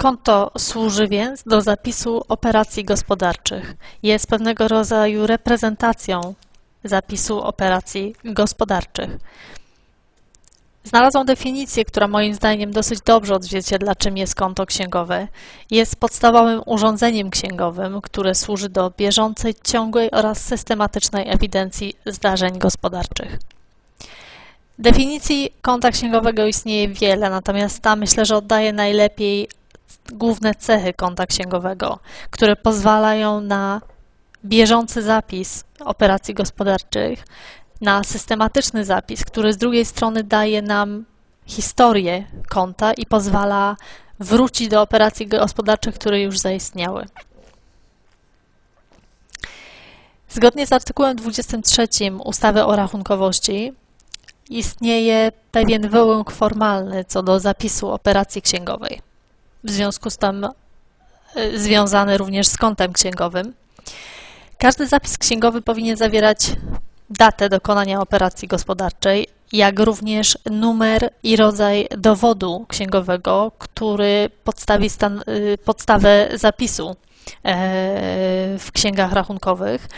Konto służy więc do zapisu operacji gospodarczych. Jest pewnego rodzaju reprezentacją zapisu operacji gospodarczych. Znalazłam definicję, która moim zdaniem dosyć dobrze odzwierciedla, czym jest konto księgowe. Jest podstawowym urządzeniem księgowym, które służy do bieżącej, ciągłej oraz systematycznej ewidencji zdarzeń gospodarczych. Definicji konta księgowego istnieje wiele, natomiast ta myślę, że oddaje najlepiej główne cechy konta księgowego, które pozwalają na bieżący zapis operacji gospodarczych, na systematyczny zapis, który z drugiej strony daje nam historię konta i pozwala wrócić do operacji gospodarczych, które już zaistniały. Zgodnie z artykułem 23 ustawy o rachunkowości istnieje pewien wyłąk formalny co do zapisu operacji księgowej. W związku z tym y, związany również z kontem księgowym. Każdy zapis księgowy powinien zawierać datę dokonania operacji gospodarczej, jak również numer i rodzaj dowodu księgowego, który podstawi stan, y, podstawę zapisu e, w księgach rachunkowych.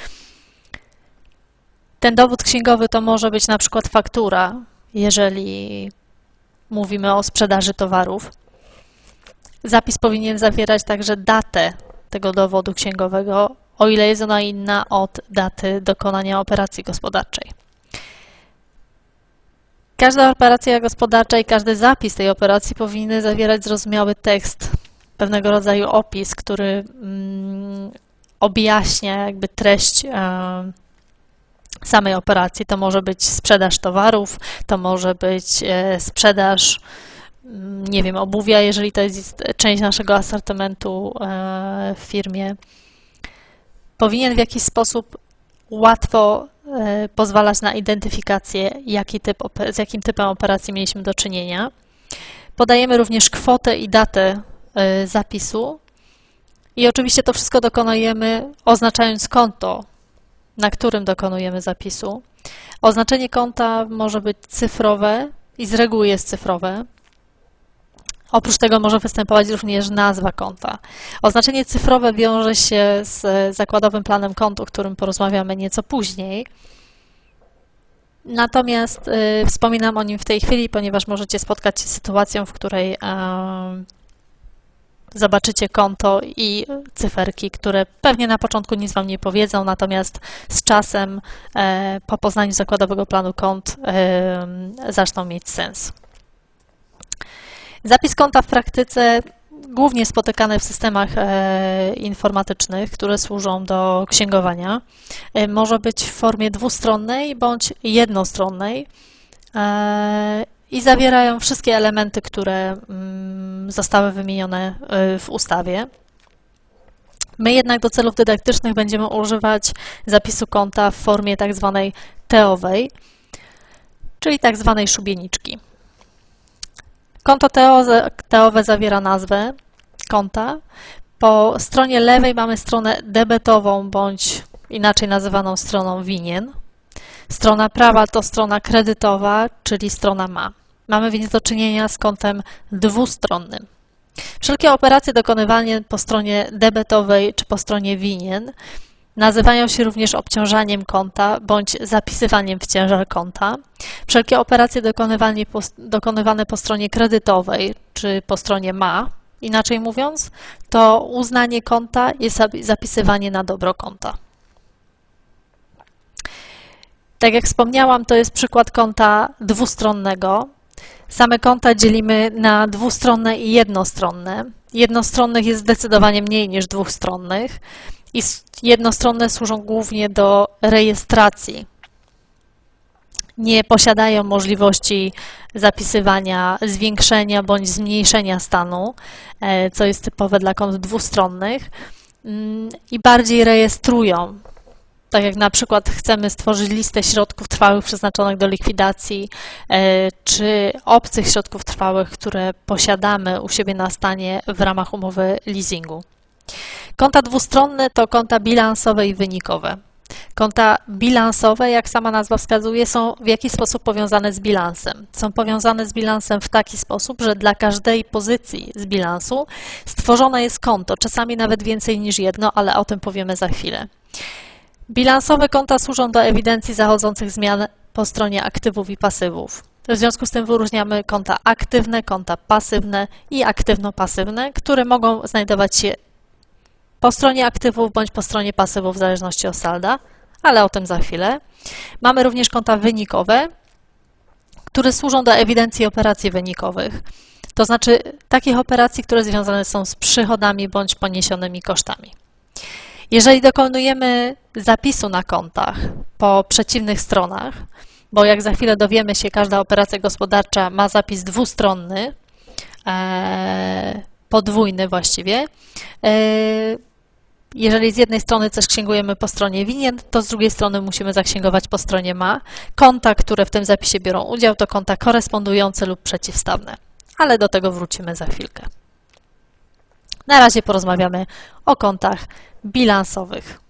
Ten dowód księgowy to może być na przykład faktura, jeżeli mówimy o sprzedaży towarów. Zapis powinien zawierać także datę tego dowodu księgowego, o ile jest ona inna od daty dokonania operacji gospodarczej. Każda operacja gospodarcza i każdy zapis tej operacji powinny zawierać zrozumiały tekst, pewnego rodzaju opis, który mm, objaśnia jakby treść e, samej operacji. To może być sprzedaż towarów, to może być e, sprzedaż, nie wiem, obuwia, jeżeli to jest część naszego asortymentu e, w firmie. Powinien w jakiś sposób łatwo e, pozwalać na identyfikację, jaki typ, z jakim typem operacji mieliśmy do czynienia. Podajemy również kwotę i datę zapisu i oczywiście to wszystko dokonujemy oznaczając konto, na którym dokonujemy zapisu. Oznaczenie konta może być cyfrowe i z reguły jest cyfrowe. Oprócz tego może występować również nazwa konta. Oznaczenie cyfrowe wiąże się z zakładowym planem kontu, o którym porozmawiamy nieco później. Natomiast y, wspominam o nim w tej chwili, ponieważ możecie spotkać się z sytuacją, w której y, zobaczycie konto i cyferki, które pewnie na początku nic Wam nie powiedzą, natomiast z czasem e, po poznaniu zakładowego planu kont e, zaczną mieć sens. Zapis konta w praktyce głównie spotykany w systemach e, informatycznych, które służą do księgowania. Może być w formie dwustronnej bądź jednostronnej i zawierają wszystkie elementy, które mm, zostały wymienione y, w ustawie. My jednak do celów dydaktycznych będziemy używać zapisu konta w formie tak zwanej teowej, czyli tak zwanej szubieniczki. Konto teowe zawiera nazwę konta. Po stronie lewej mamy stronę debetową bądź inaczej nazywaną stroną winien. Strona prawa to strona kredytowa, czyli strona ma. Mamy więc do czynienia z kontem dwustronnym. Wszelkie operacje dokonywane po stronie debetowej czy po stronie winien nazywają się również obciążaniem konta bądź zapisywaniem w ciężar konta. Wszelkie operacje dokonywane po, dokonywane po stronie kredytowej czy po stronie ma, inaczej mówiąc, to uznanie konta jest zapisywanie na dobro konta. Tak jak wspomniałam, to jest przykład konta dwustronnego. Same konta dzielimy na dwustronne i jednostronne. Jednostronnych jest zdecydowanie mniej niż dwustronnych i jednostronne służą głównie do rejestracji. Nie posiadają możliwości zapisywania zwiększenia bądź zmniejszenia stanu, e, co jest typowe dla kont dwustronnych mm, i bardziej rejestrują tak jak na przykład chcemy stworzyć listę środków trwałych przeznaczonych do likwidacji, e, czy obcych środków trwałych, które posiadamy u siebie na stanie w ramach umowy leasingu. Konta dwustronne to konta bilansowe i wynikowe. Konta bilansowe, jak sama nazwa wskazuje, są w jakiś sposób powiązane z bilansem. Są powiązane z bilansem w taki sposób, że dla każdej pozycji z bilansu stworzone jest konto, czasami nawet więcej niż jedno, ale o tym powiemy za chwilę. Bilansowe konta służą do ewidencji zachodzących zmian po stronie aktywów i pasywów. W związku z tym wyróżniamy konta aktywne, konta pasywne i aktywno-pasywne, które mogą znajdować się po stronie aktywów bądź po stronie pasywów w zależności od salda, ale o tym za chwilę. Mamy również konta wynikowe, które służą do ewidencji operacji wynikowych, to znaczy takich operacji, które związane są z przychodami bądź poniesionymi kosztami. Jeżeli dokonujemy zapisu na kontach po przeciwnych stronach, bo jak za chwilę dowiemy się, każda operacja gospodarcza ma zapis dwustronny, e, podwójny właściwie. Jeżeli z jednej strony coś księgujemy po stronie winien, to z drugiej strony musimy zaksięgować po stronie ma. Konta, które w tym zapisie biorą udział, to konta korespondujące lub przeciwstawne, ale do tego wrócimy za chwilkę. Na razie porozmawiamy o kontach bilansowych.